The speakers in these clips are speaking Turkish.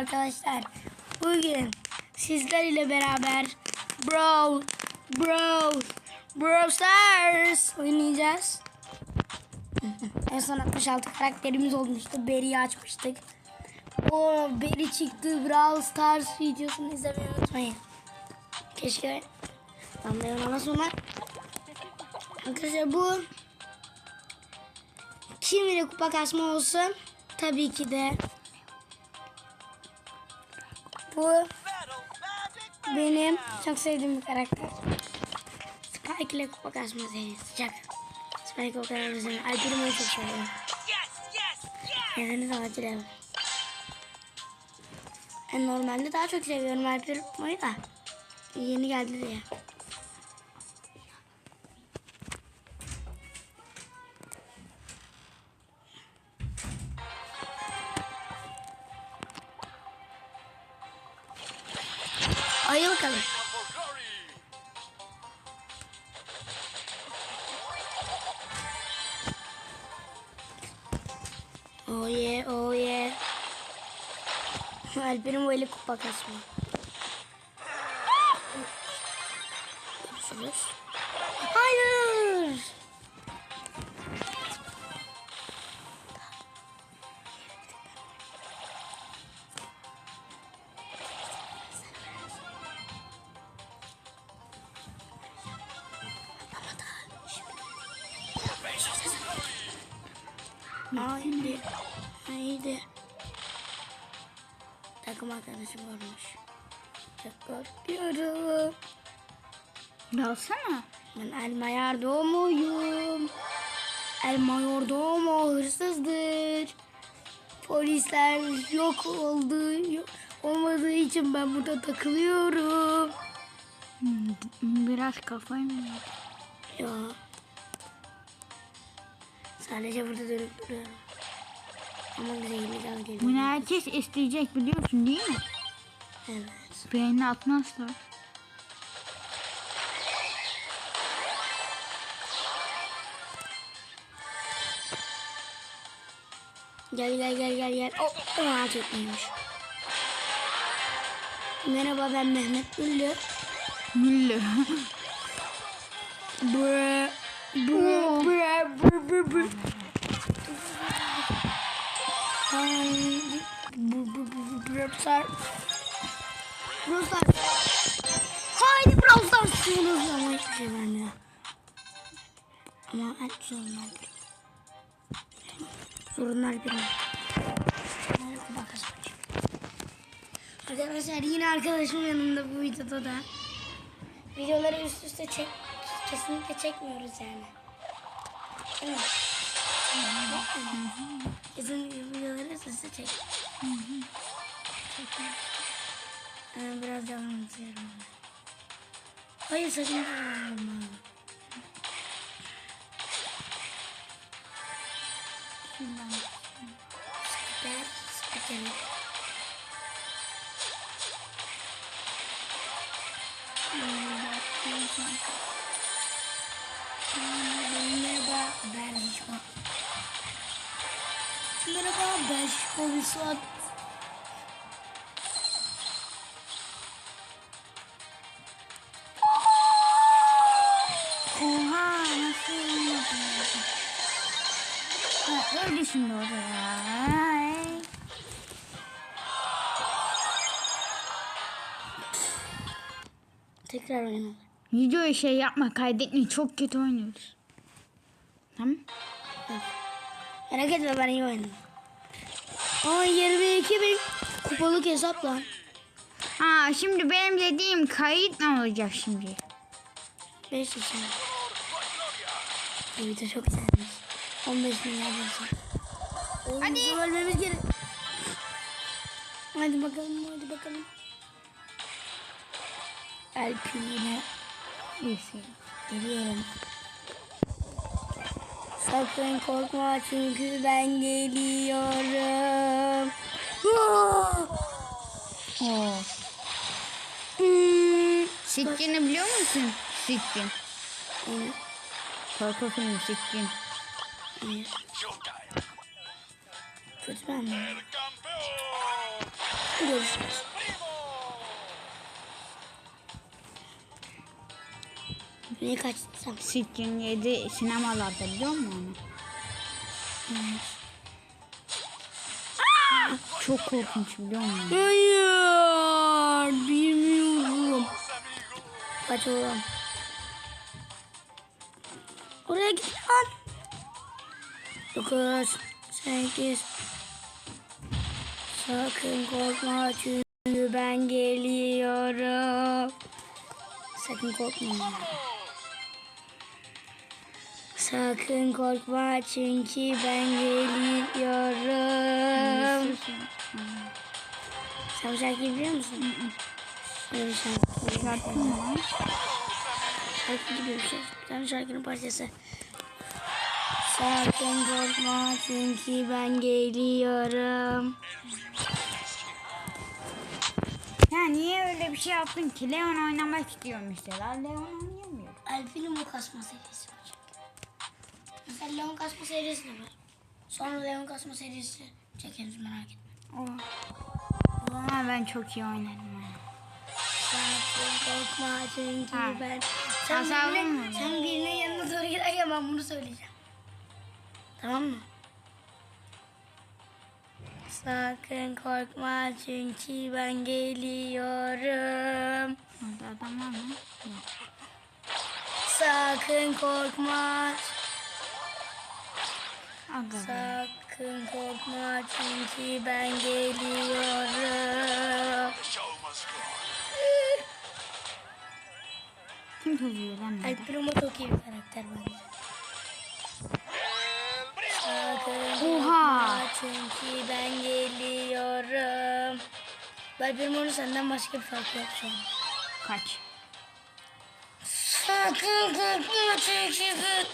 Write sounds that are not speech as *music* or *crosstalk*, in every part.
arkadaşlar. Bugün sizler ile beraber Brawl, Brawl, Brawl Stars oynayacağız. *laughs* en son 66 karakterimiz olmuştu. Beri'yi açmıştık. O Beri çıktı. Brawl Stars videosunu izlemeyi unutmayın. Keşke damlayan ama sonra Arkadaşlar bu kim ile kupa kasma olsun? Tabii ki de bu benim çok sevdiğim bir karakter. Spike ile kupa kasma serisi. Sıcak. Spike o kadar güzel. Alper'i çok seviyorum. De acil evet. Ben normalde daha çok seviyorum Alper'i da. Yeni geldi diye. Ayı bakalım. Oh yeah, oh yeah. Alper'in böyle kupa kasma. Haydi. Haydi. Takım arkadaşım varmış. Çok korkuyorum. Dalsana. Ben El Mayordomuyum. El Mayordomo hırsızdır. Polisler yok oldu. Yok, olmadığı için ben burada takılıyorum. Biraz kafayı mı? Ya. Sadece burada dönüp duruyorum. Ama bize yeni geliyor. Bunu herkes isteyecek biliyorsun değil mi? Evet. Beğeni atmazlar. Gel gel gel gel gel. Oh, oh çekmiyormuş. Merhaba ben Mehmet Ünlü. Müllü. Bre, Brawl Stars. Haydi Stars diyoruz ama hiçbir şey vermiyor. Ama en sorunlar bir. Sorunlar bir. Arkadaşlar yine arkadaşım yanımda bu videoda da. Videoları üst üste çek kesinlikle çekmiyoruz yani. Kesin videoları üste çek. Ben biraz devam ediyorum. Hayır sakın etme. Şundan. Spiker, spiker. Merhaba ben Hişma. Merhaba ben Hişma Visat. Oha nasıl olmadı? Ha, öyle şimdi orada ya. Tekrar oynayalım. Videoyu şey yapma kaydetme çok kötü oynuyoruz. Tamam. Merak etme ben iyi oynadım. Aa 22 bin kupalık hesap lan. Ha şimdi benim dediğim kayıt ne olacak şimdi? 5 yaşında. Bu video çok güzelmiş. 15 milyar insan. Hadi. Bizim ölmemiz gerek. Hadi bakalım hadi bakalım. Alp İyisi. geliyorum. Sakın korkma çünkü ben geliyorum. Aa! Oo. Hmm. Sitkin'i biliyor musun? Sitkin. Hayır. Korku filmi Sitkin. Hayır. Kötü ben mi? Görüşürüz. Niye kaçtın Sitchin 7 sinemalarda biliyor musun onu? Çok korkunç biliyor musun? Hayır. Bilmiyorum. Kaç oğlum. Oraya git lan. Dokuz. Sekiz. Sakın korkma çünkü ben geliyorum. Sakın korkma. Sakın korkma çünkü ben geliyorum. Sen bu şarkıyı biliyor musun? Öyle bir şarkı. Şarkı mı lan? Şarkı gibi bir şey. Bir tane şarkının parçası. Sakın korkma çünkü ben geliyorum. Ya niye öyle bir şey yaptın ki? Leon oynamak istiyor mesela. Leon oynayamıyor. Alp'in o kasma serisi Mesela Leon kasma serisi de var. Sonra Leon kasma serisi çekeriz merak etme. O. O zaman ben çok iyi oynarım. Sakın korkma çünkü ben... Sen Tasavvur birine, sen birine yanına doğru giderken ben bunu söyleyeceğim. Tamam mı? Sakın korkma çünkü ben geliyorum. Adam var mı? Sakın korkma. Sakın korkma çünkü ben geliyorum. Kim kızıyor lan burada? Alp Roma çok iyi bir karakter bence. Sakın Oha. çünkü ben geliyorum. Alp Roma'nın senden başka bir farkı yok şu an. Kaç. Sakın korkma çünkü ben...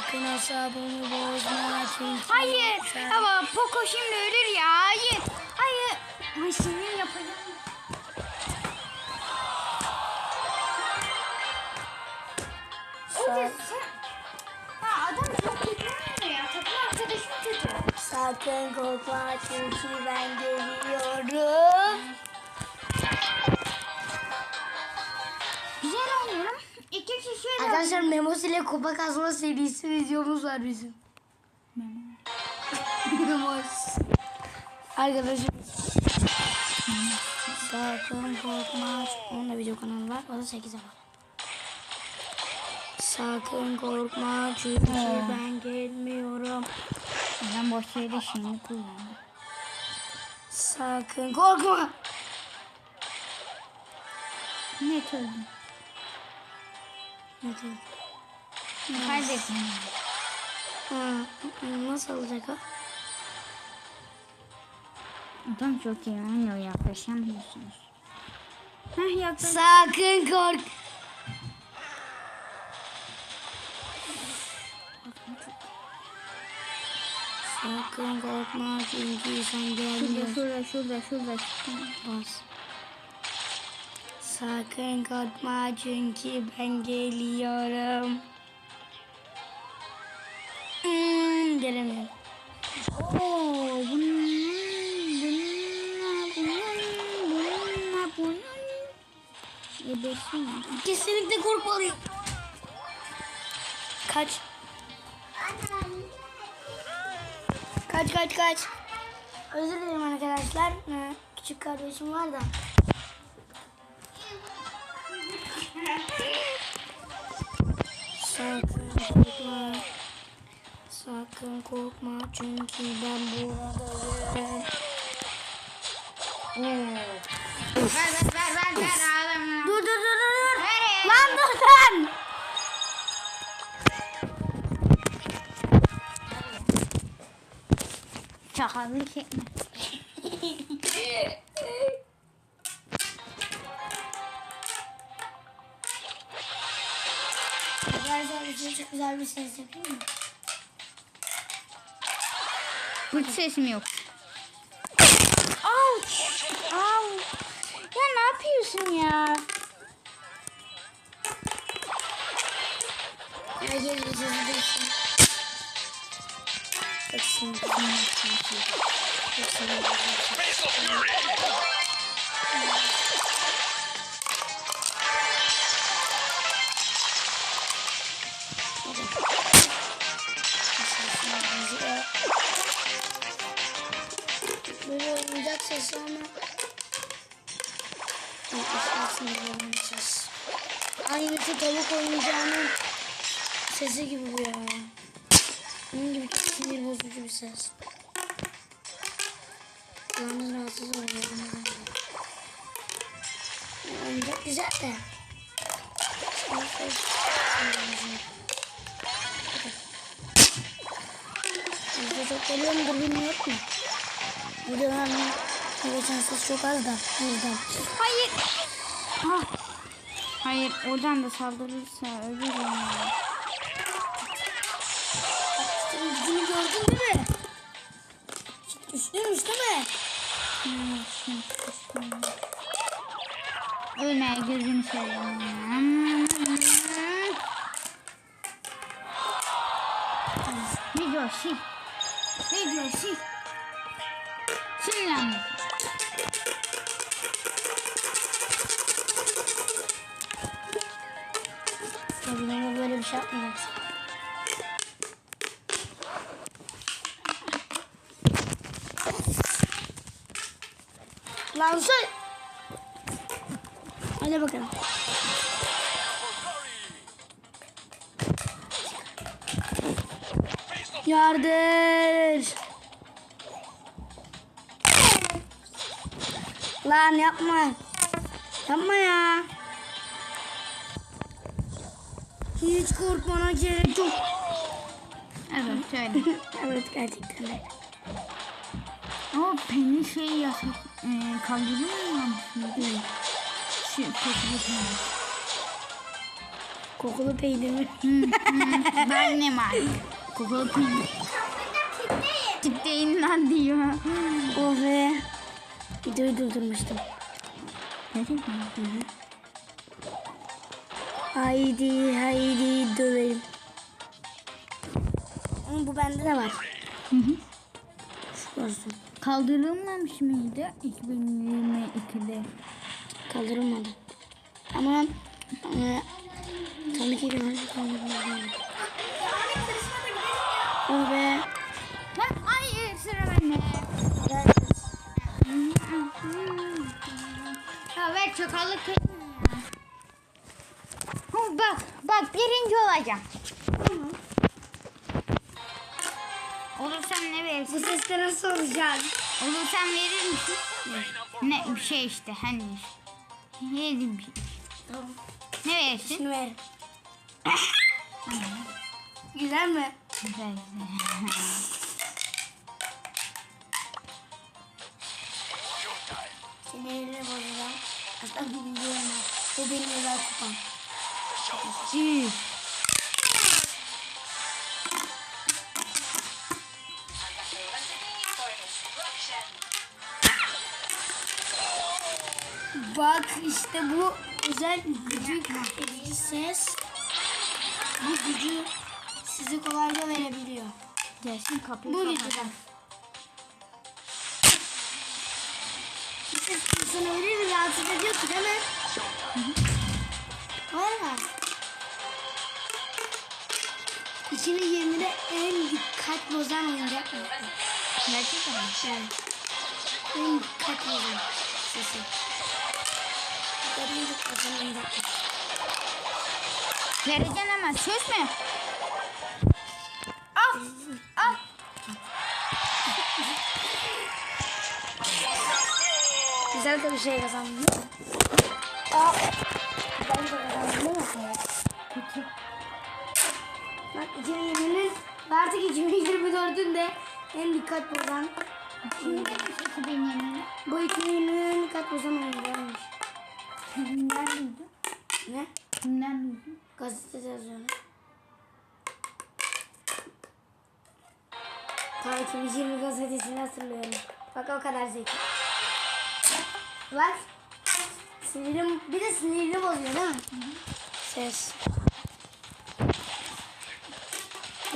Sakın asabımı bozma çünkü... Hayır. sen- Ama Poco şimdi ölür ya. Hayır. Hayır. Ay senin yapacağım. Sa- Ha adam çok kötü oynuyor ya. Takım arkadaşım kötü. Sakın korkma çünkü ben geliyorum. Arkadaşlar Memos ile kupa kazma serisi videomuz var bizim. Memos. Arkadaşım. Sakın korkma. Onun da video kanalı var. O da 8 abone. Sakın korkma çünkü ben gelmiyorum. Ben boş yere şimdi kullandım. Sakın korkma. Ne öldüm? Diyor? Kaybettim. Ha, nasıl olacak o? Adam çok iyi oynuyor yaklaşamıyorsunuz. Heh yaklaş. Sakın kork. Sakın korkma çünkü sen Şurada gelmiyorsun. şurada şurada şurada. Bas. Sakın korkma çünkü ben geliyorum. Hmm, gelemiyorum. Oo bunun bununla bunun bununla bunun. Ebesin. Kesinlikle korkmalıyım. Kaç. Kaç kaç kaç. Özür dilerim arkadaşlar. Ee, Küçük kardeşim var da. Sakın korkma. Sakın korkma çünkü ben buradayım. Ver ver ver ver ver adamı. Dur dur dur dur. Nereye? Lan dur lan. Çakallık etme. *laughs* size çok güzel bir ses yapayım mı? Hiç sesim yok. Ouch. Au. Ya ne yapıyorsun ya? Herkes bir sesi duysun. Bak şimdi. Sesi ama aslında oynayacağız. Aynısı tavuk oyuncağının sesi gibi bu ya. Onun gibi sinir bozucu bir ses. Yalnız rahatsız oluyorum. Oyuncak güzel de. Bizde çok geliyor mudur bilmiyorum mu? Videoların geçen ses çok az da. Yüzden. Hayır. Ah. Hayır oradan da saldırırsa ölürüm gücünü gördün değil mi? Üstünmüş değil mi? Ölme gözünü seveyim. Video sil. Video sil. Sil lan. Tabii Lan sen. Hadi bakalım. Yardır. Lan yapma. Yapma ya. Hiç korkmana gerek yok. Evet *laughs* söyle. evet gerçekten de. Ama peynir şeyi yasak. E, kaldırıyor mu? Şu kokulu peynir. Kokulu peynir mi? *laughs* Ben ne var? Kokulu peynir. Tipteyin lan diyor. Oh be. Videoyu durdurmuştum. Gerçekten. Haydi haydi dövelim. Ama bu bende de var. Hı hı. Şu olsun. Kaldırılmamış mıydı 2022'de? Kaldırılmadı. Ama e, tabii ki de kaldırılmadı. Oh be. Ha, hayır sıra bende. Ya ver çakallık bak bak birinci olacağım. Bu sesle nasıl olacak? Olursam verir misin? Ne bir şey işte hani. Yedim bir şey. Tamam. Ne verirsin? Şunu ver. Güzel mi? Güzel güzel. Sinirleri bozacağım. Aslında birinci olmaz. Bu benim özel kupam. Üf. Bak işte bu özel gücü edici ses. Bu gücü sizi kolayca verebiliyor. Gelsin kapıyı Bu gücüden. Bu ses insana öyle bir rahatsız ediyor ki değil mi? Valla. 2020'de en dikkat bozan oyuncak mı? Gerçekten mi? Evet. En dikkat bozan sesi. En dikkat bozan oyuncak mı? Vereceksin ama söz mü? Al. Al. Güzel de bir şey kazandım? Aa, ben de kazandım mi? Kötü. Bak 2020'nin ve artık 2024'ün de en dikkat bozan Şimdi benim. bu 2020'nin en dikkat bozan oyuncağıymış. Kimden duydun? Ne? Kimden duydun? Gazetede yazıyorlar. Ta 2020 gazetesini hatırlıyorum. Bak o kadar zeki. Bak. Sinirim, bir de sinirini bozuyor değil mi? Ses.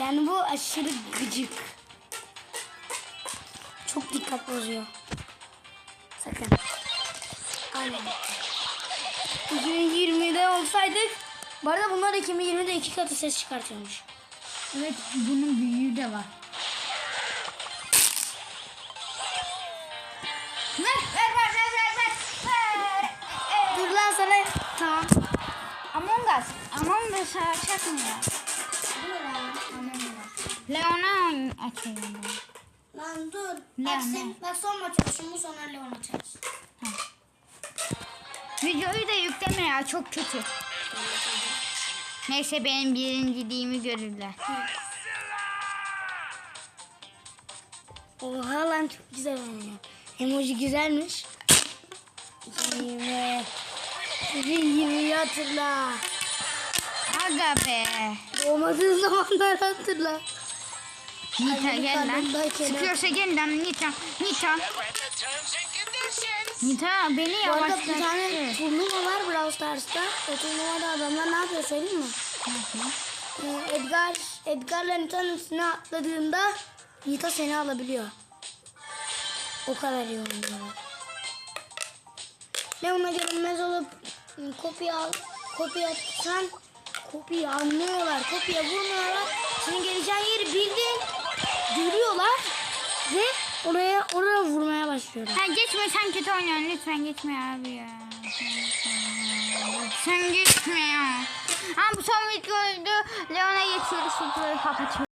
Yani bu aşırı gıcık. çok dikkat bozuyor. Sakın. Aynen. 2020'de olsaydık bu arada bunlar 2020'de iki katı ses çıkartıyormuş. Evet bunun büyüğü de var. Ver ver ver ver ver ver. ver. Ee, Dur lan sana. Tamam. Among Us. Among Us açacak mı ya? Leon'a açayım ben. Lan dur. Ne, bak, son maç olsun bu sonra Leon açarız. Videoyu da yükleme ya çok kötü. Neyse benim birinciliğimi görürler. Oha lan çok güzel oynuyor. Emoji güzelmiş. 20. 2020'yi hatırla. Aga be. Doğmadığın zamanlar hatırla. Nita gel lan. Sıkıyorsa gel lan Nita. Nita. Nita beni Bu arada bir tane yavaşlattı. turnuva var Brawl Stars'ta. O turnuvada adamlar ne yapıyor söyleyeyim mi? Ee, Edgar, Edgar'la Nita'nın üstüne atladığında Nita seni alabiliyor. O kadar iyi oynuyorlar. Leon'a görünmez olup ıı, kopya al, kopya atsan kopya anlıyorlar. Kopya vurmuyorlar. Senin geleceğin yeri bildin. Görüyorlar ve oraya oraya vurmaya başlıyorlar. Ha geçme sen kötü oynuyorsun lütfen geçme abi ya. Sen geçme ya. Ha bu son videoydu. Leon'a geçiyoruz. Videoyu.